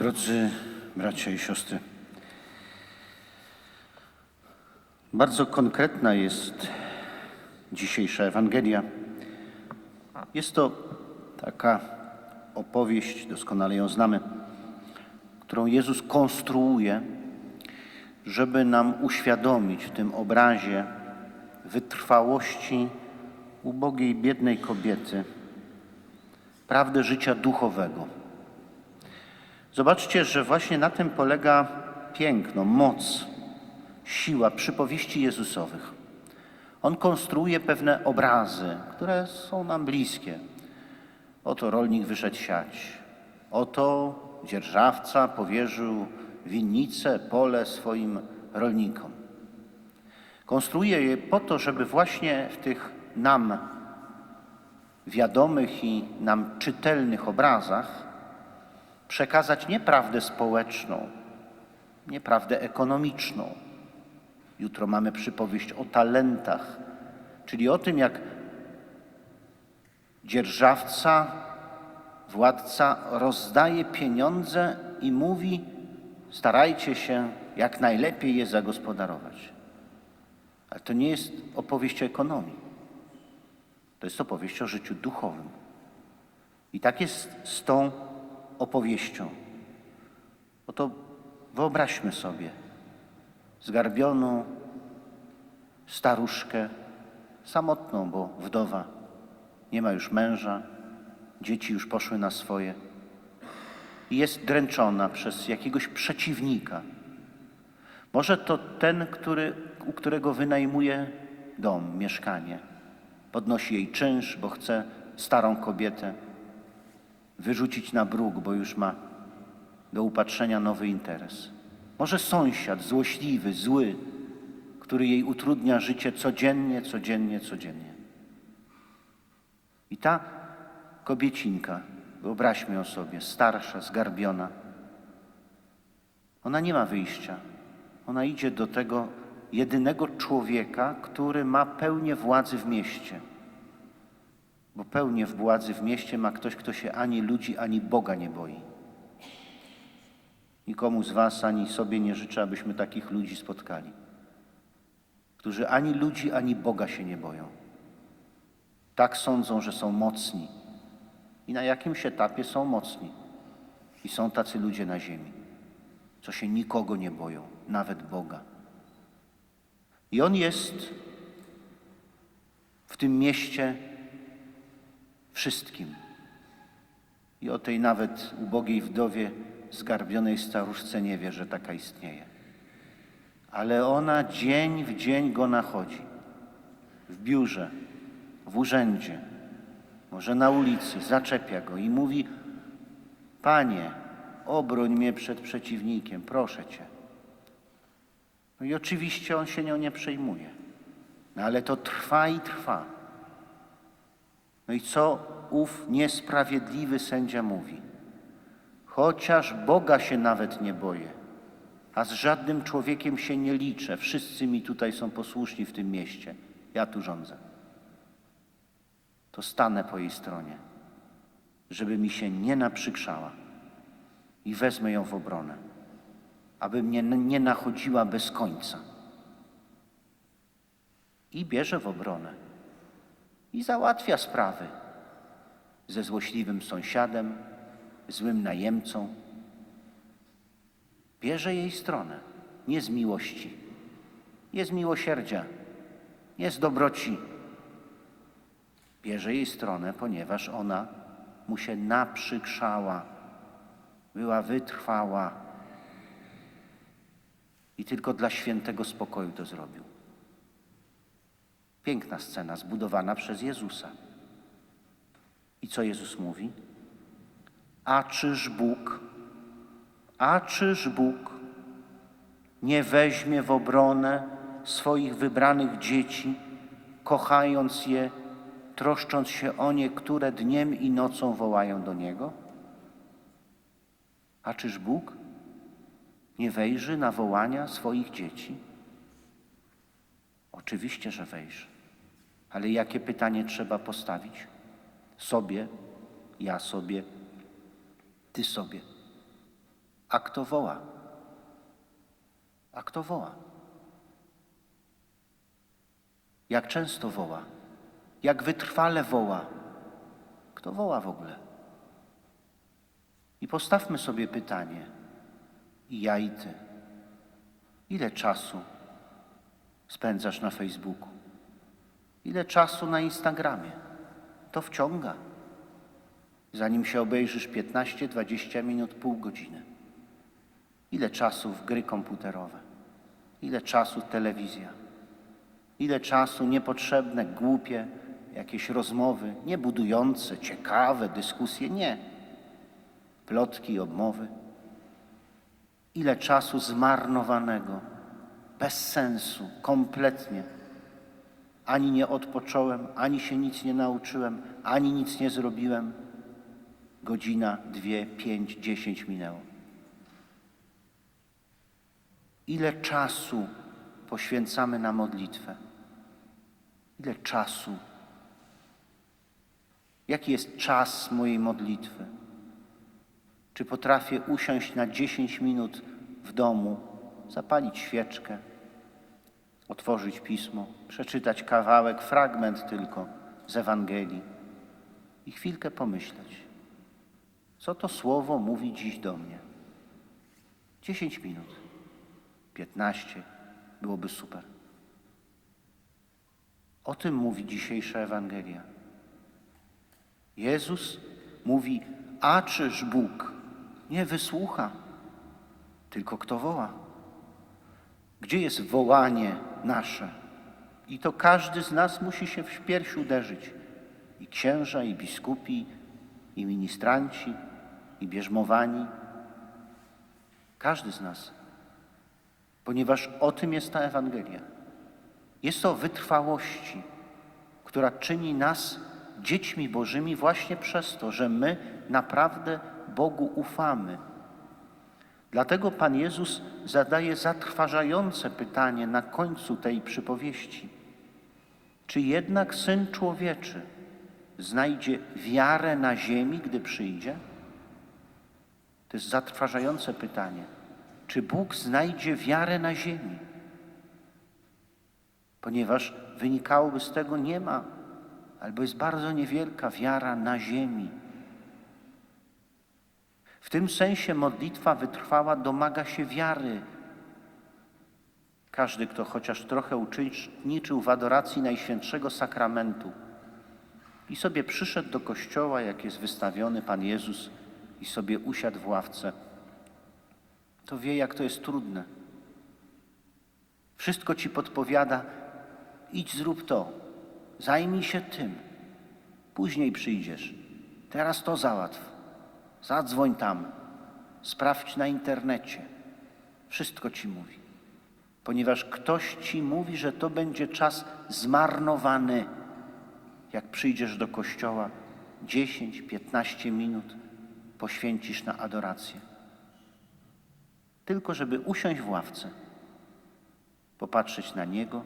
Drodzy bracia i siostry, bardzo konkretna jest dzisiejsza Ewangelia. Jest to taka opowieść, doskonale ją znamy, którą Jezus konstruuje, żeby nam uświadomić w tym obrazie wytrwałości ubogiej, biednej kobiety, prawdę życia duchowego. Zobaczcie, że właśnie na tym polega piękno, moc, siła przypowieści Jezusowych. On konstruuje pewne obrazy, które są nam bliskie. Oto rolnik wyszedł siać. Oto dzierżawca powierzył winnicę, pole swoim rolnikom. Konstruuje je po to, żeby właśnie w tych nam wiadomych i nam czytelnych obrazach przekazać nie prawdę społeczną, nie prawdę ekonomiczną. Jutro mamy przypowieść o talentach, czyli o tym, jak dzierżawca, władca rozdaje pieniądze i mówi: starajcie się jak najlepiej je zagospodarować. Ale to nie jest opowieść o ekonomii. To jest opowieść o życiu duchowym. I tak jest z tą opowieścią. Oto wyobraźmy sobie zgarbioną staruszkę, samotną, bo wdowa, nie ma już męża, dzieci już poszły na swoje i jest dręczona przez jakiegoś przeciwnika. Może to ten, który, u którego wynajmuje dom, mieszkanie. Podnosi jej czynsz, bo chce starą kobietę wyrzucić na bruk, bo już ma do upatrzenia nowy interes. Może sąsiad złośliwy, zły, który jej utrudnia życie codziennie, codziennie, codziennie. I ta kobiecinka, wyobraźmy ją sobie, starsza, zgarbiona, ona nie ma wyjścia. Ona idzie do tego jedynego człowieka, który ma pełnię władzy w mieście. Bo pełnię w władzy w mieście ma ktoś, kto się ani ludzi, ani Boga nie boi. Nikomu z Was ani sobie nie życzę, abyśmy takich ludzi spotkali, którzy ani ludzi, ani Boga się nie boją. Tak sądzą, że są mocni i na jakimś etapie są mocni. I są tacy ludzie na ziemi, co się nikogo nie boją, nawet Boga. I on jest w tym mieście wszystkim. I o tej nawet ubogiej wdowie, zgarbionej staruszce nie wie, że taka istnieje. Ale ona dzień w dzień go nachodzi. W biurze, w urzędzie, może na ulicy, zaczepia go i mówi: Panie, obroń mnie przed przeciwnikiem, proszę cię. No i oczywiście on się nią nie przejmuje. No ale to trwa i trwa. No i co ów niesprawiedliwy sędzia mówi? Chociaż Boga się nawet nie boję, a z żadnym człowiekiem się nie liczę, wszyscy mi tutaj są posłuszni w tym mieście, ja tu rządzę. To stanę po jej stronie, żeby mi się nie naprzykrzała i wezmę ją w obronę, aby mnie nie nachodziła bez końca. I bierze w obronę i załatwia sprawy ze złośliwym sąsiadem, złym najemcą. Bierze jej stronę, nie z miłości, nie z miłosierdzia, nie z dobroci. Bierze jej stronę, ponieważ ona mu się naprzykrzała, była wytrwała i tylko dla świętego spokoju to zrobił. Piękna scena zbudowana przez Jezusa. I co Jezus mówi? A czyż Bóg, a czyż Bóg nie weźmie w obronę swoich wybranych dzieci, kochając je, troszcząc się o nie, które dniem i nocą wołają do Niego? A czyż Bóg nie wejrzy na wołania swoich dzieci? Oczywiście, że wejrzy. Ale jakie pytanie trzeba postawić? Sobie, ja sobie, ty sobie. A kto woła? A kto woła? Jak często woła? Jak wytrwale woła? Kto woła w ogóle? I postawmy sobie pytanie, i ja i ty. Ile czasu spędzasz na Facebooku? Ile czasu na Instagramie? To wciąga. Zanim się obejrzysz 15-20 minut, pół godziny. Ile czasu w gry komputerowe? Ile czasu telewizja? Ile czasu niepotrzebne, głupie jakieś rozmowy, niebudujące, ciekawe dyskusje? Nie. Plotki, obmowy. Ile czasu zmarnowanego, bez sensu, kompletnie. Ani nie odpocząłem, ani się nic nie nauczyłem, ani nic nie zrobiłem. Godzina, dwie, pięć, dziesięć minęło. Ile czasu poświęcamy na modlitwę? Ile czasu? Jaki jest czas mojej modlitwy? Czy potrafię usiąść na 10 minut w domu, zapalić świeczkę, otworzyć pismo, przeczytać kawałek, fragment tylko z Ewangelii i chwilkę pomyśleć, co to słowo mówi dziś do mnie? 10 minut, 15 byłoby super. O tym mówi dzisiejsza Ewangelia. Jezus mówi, a czyż Bóg nie wysłucha, tylko kto woła? Gdzie jest wołanie nasze? I to każdy z nas musi się w pierś uderzyć. I księża, i biskupi, i ministranci, i bierzmowani. Każdy z nas. Ponieważ o tym jest ta Ewangelia. Jest to wytrwałości, która czyni nas dziećmi Bożymi właśnie przez to, że my naprawdę Bogu ufamy. Dlatego Pan Jezus zadaje zatrważające pytanie na końcu tej przypowieści. Czy jednak Syn Człowieczy znajdzie wiarę na ziemi, gdy przyjdzie? To jest zatrważające pytanie. Czy Bóg znajdzie wiarę na ziemi? Ponieważ wynikałoby z tego nie ma, albo jest bardzo niewielka wiara na ziemi. W tym sensie modlitwa wytrwała domaga się wiary. Każdy, kto chociaż trochę uczestniczył w adoracji Najświętszego Sakramentu i sobie przyszedł do kościoła, jak jest wystawiony Pan Jezus i sobie usiadł w ławce, to wie, jak to jest trudne. Wszystko ci podpowiada, idź zrób to, zajmij się tym, później przyjdziesz, teraz to załatw. Zadzwoń tam, sprawdź na internecie. Wszystko ci mówi. Ponieważ ktoś ci mówi, że to będzie czas zmarnowany, jak przyjdziesz do kościoła 10-15 minut poświęcisz na adorację. Tylko żeby usiąść w ławce, popatrzeć na Niego,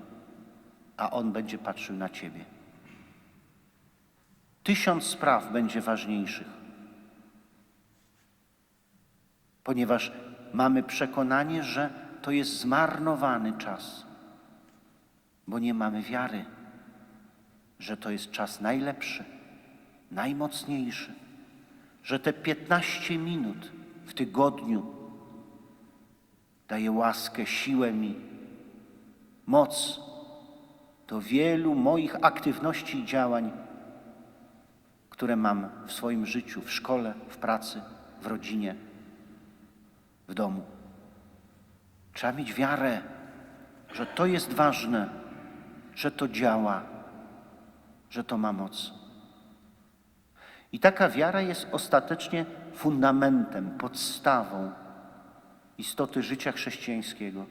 a On będzie patrzył na Ciebie. Tysiąc spraw będzie ważniejszych ponieważ mamy przekonanie, że to jest zmarnowany czas, bo nie mamy wiary, że to jest czas najlepszy, najmocniejszy, że te 15 minut w tygodniu daje łaskę, siłę mi, moc do wielu moich aktywności i działań, które mam w swoim życiu, w szkole, w pracy, w rodzinie w domu. Trzeba mieć wiarę, że to jest ważne, że to działa, że to ma moc. I taka wiara jest ostatecznie fundamentem, podstawą istoty życia chrześcijańskiego.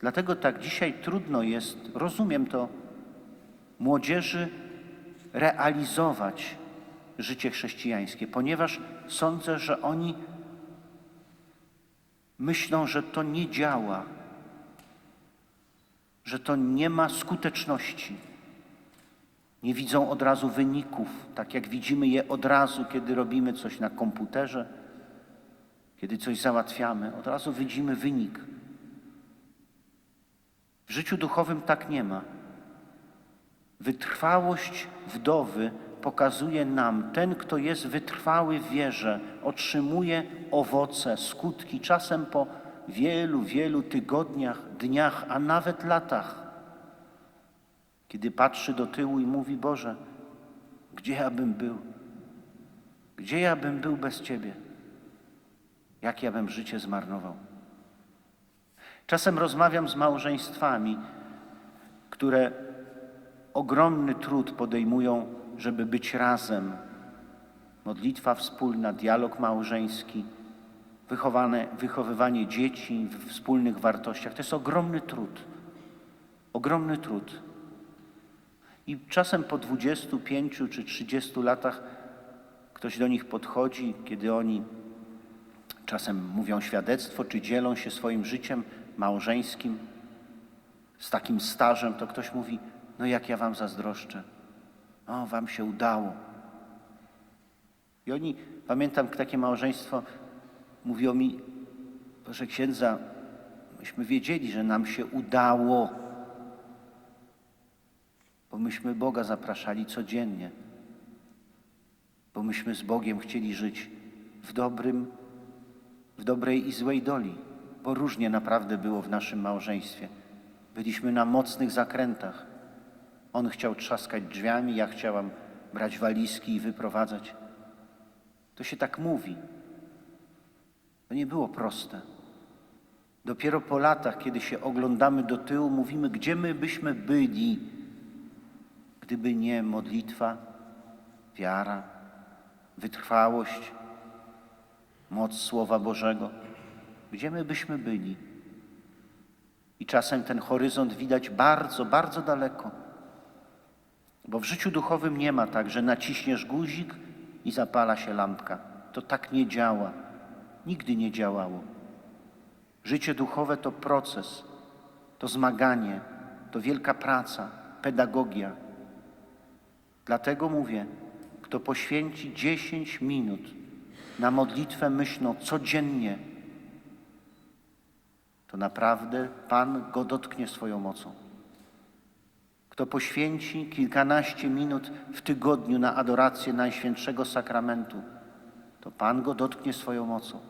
Dlatego tak dzisiaj trudno jest, rozumiem to, młodzieży realizować życie chrześcijańskie, ponieważ sądzę, że oni myślą, że to nie działa, że to nie ma skuteczności. Nie widzą od razu wyników, tak jak widzimy je od razu, kiedy robimy coś na komputerze, kiedy coś załatwiamy, od razu widzimy wynik. W życiu duchowym tak nie ma. Wytrwałość wdowy pokazuje nam, ten, kto jest wytrwały w wierze, otrzymuje owoce, skutki, czasem po wielu, wielu tygodniach, dniach, a nawet latach. Kiedy patrzy do tyłu i mówi: Boże, gdzie ja bym był? Gdzie ja bym był bez Ciebie? Jak ja bym życie zmarnował? Czasem rozmawiam z małżeństwami, które ogromny trud podejmują, żeby być razem. Modlitwa wspólna, dialog małżeński, wychowane, wychowywanie dzieci w wspólnych wartościach. To jest ogromny trud. Ogromny trud. I czasem po 25 czy 30 latach ktoś do nich podchodzi, kiedy oni czasem mówią świadectwo, czy dzielą się swoim życiem małżeńskim z takim stażem, to ktoś mówi: No, jak ja wam zazdroszczę. O, wam się udało. I oni, pamiętam takie małżeństwo, mówiło mi, że księdza, myśmy wiedzieli, że nam się udało, bo myśmy Boga zapraszali codziennie, bo myśmy z Bogiem chcieli żyć w dobrym, w dobrej i złej doli, bo różnie naprawdę było w naszym małżeństwie. Byliśmy na mocnych zakrętach. On chciał trzaskać drzwiami, ja chciałam brać walizki i wyprowadzać. To się tak mówi. To nie było proste. Dopiero po latach, kiedy się oglądamy do tyłu, mówimy, gdzie my byśmy byli, gdyby nie modlitwa, wiara, wytrwałość, moc Słowa Bożego. Gdzie my byśmy byli? I czasem ten horyzont widać bardzo, bardzo daleko. Bo w życiu duchowym nie ma tak, że naciśniesz guzik i zapala się lampka. To tak nie działa. Nigdy nie działało. Życie duchowe to proces, to zmaganie, to wielka praca, pedagogia. Dlatego mówię, kto poświęci 10 minut na modlitwę myślną codziennie, to naprawdę Pan go dotknie swoją mocą. Kto poświęci kilkanaście minut w tygodniu na adorację Najświętszego Sakramentu, to Pan go dotknie swoją mocą.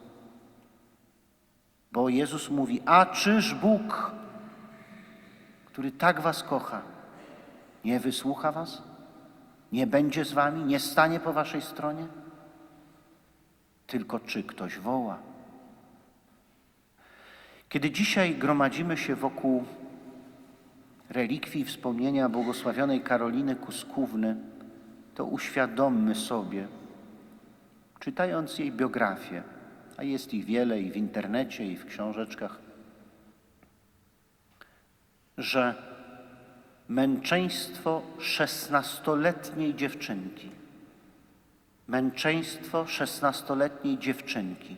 Bo Jezus mówi: A czyż Bóg, który tak Was kocha, nie wysłucha Was? Nie będzie z Wami? Nie stanie po Waszej stronie? Tylko czy ktoś woła? Kiedy dzisiaj gromadzimy się wokół relikwii wspomnienia błogosławionej Karoliny Kuskówny, to uświadommy sobie, czytając jej biografię, a jest ich wiele i w internecie, i w książeczkach, że męczeństwo szesnastoletniej dziewczynki, męczeństwo szesnastoletniej dziewczynki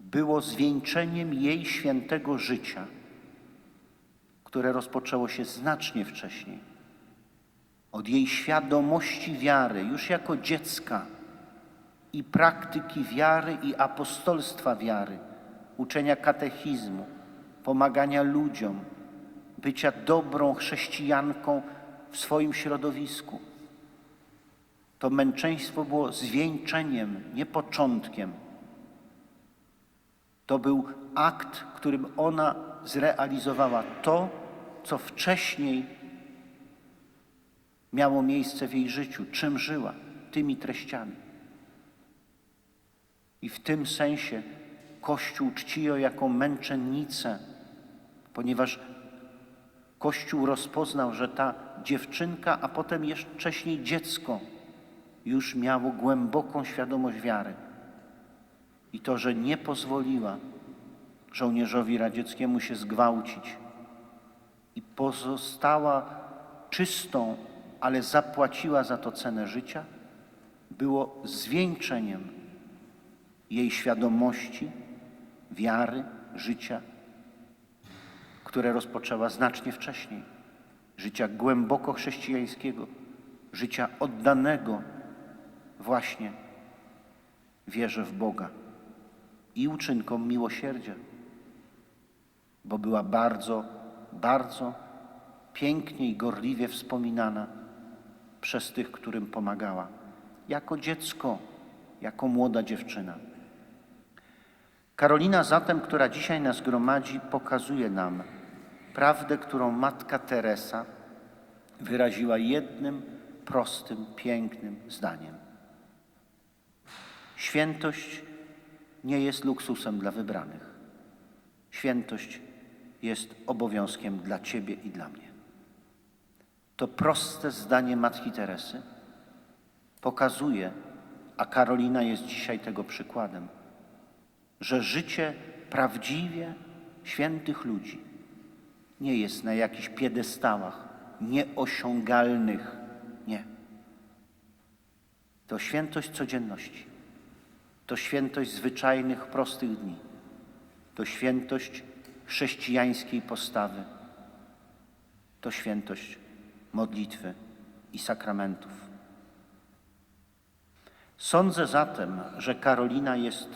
było zwieńczeniem jej świętego życia, które rozpoczęło się znacznie wcześniej. Od jej świadomości wiary, już jako dziecka, i praktyki wiary i apostolstwa wiary, uczenia katechizmu, pomagania ludziom, bycia dobrą chrześcijanką w swoim środowisku. To męczeństwo było zwieńczeniem, nie początkiem. To był akt, którym ona zrealizowała to, co wcześniej miało miejsce w jej życiu, czym żyła, tymi treściami. I w tym sensie Kościół czci ją jako męczennicę, ponieważ Kościół rozpoznał, że ta dziewczynka, a potem jeszcze wcześniej dziecko, już miało głęboką świadomość wiary. I to, że nie pozwoliła żołnierzowi radzieckiemu się zgwałcić i pozostała czystą, ale zapłaciła za to cenę życia, było zwieńczeniem jej świadomości, wiary, życia, które rozpoczęła znacznie wcześniej. Życia głęboko chrześcijańskiego, życia oddanego właśnie wierze w Boga. i uczynkom miłosierdzia, bo była bardzo, bardzo pięknie i gorliwie wspominana przez tych, którym pomagała, jako dziecko, jako młoda dziewczyna. Karolina zatem, która dzisiaj nas gromadzi, pokazuje nam prawdę, którą matka Teresa wyraziła jednym prostym, pięknym zdaniem. Świętość nie jest luksusem dla wybranych. Świętość jest obowiązkiem dla Ciebie i dla mnie. To proste zdanie Matki Teresy pokazuje, a Karolina jest dzisiaj tego przykładem, że życie prawdziwie świętych ludzi nie jest na jakichś piedestałach nieosiągalnych. Nie. To świętość codzienności. To świętość zwyczajnych, prostych dni. To świętość chrześcijańskiej postawy. To świętość modlitwy i sakramentów. Sądzę zatem, że Karolina jest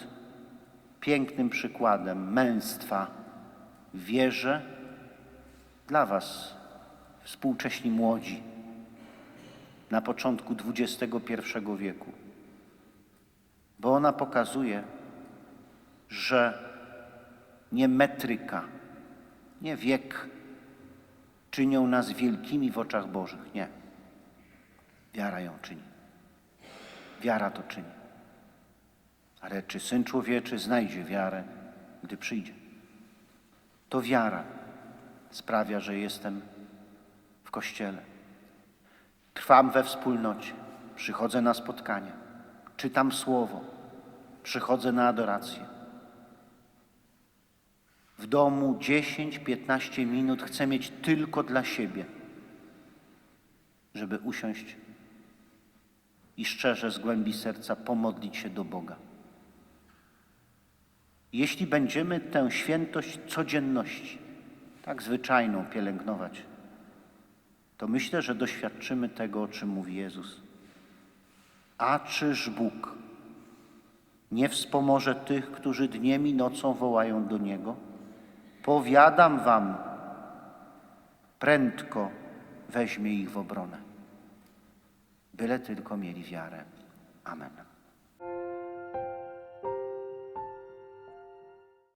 pięknym przykładem męstwa w wierze dla Was, współcześni młodzi, na początku XXI wieku. Bo ona pokazuje, że nie metryka, nie wiek czynią nas wielkimi w oczach Bożych. Nie. Wiara ją czyni. Wiara to czyni. Ale czy Syn Człowieczy znajdzie wiarę, gdy przyjdzie? To wiara sprawia, że jestem w Kościele. Trwam we wspólnocie, przychodzę na spotkania, czytam Słowo, przychodzę na adorację. W domu 10-15 minut chcę mieć tylko dla siebie, żeby usiąść i szczerze z głębi serca pomodlić się do Boga. Jeśli będziemy tę świętość codzienności, tak zwyczajną, pielęgnować, to myślę, że doświadczymy tego, o czym mówi Jezus. A czyż Bóg nie wspomoże tych, którzy dniem i nocą wołają do Niego? Powiadam wam, prędko weźmie ich w obronę. Byle tylko mieli wiarę. Amen.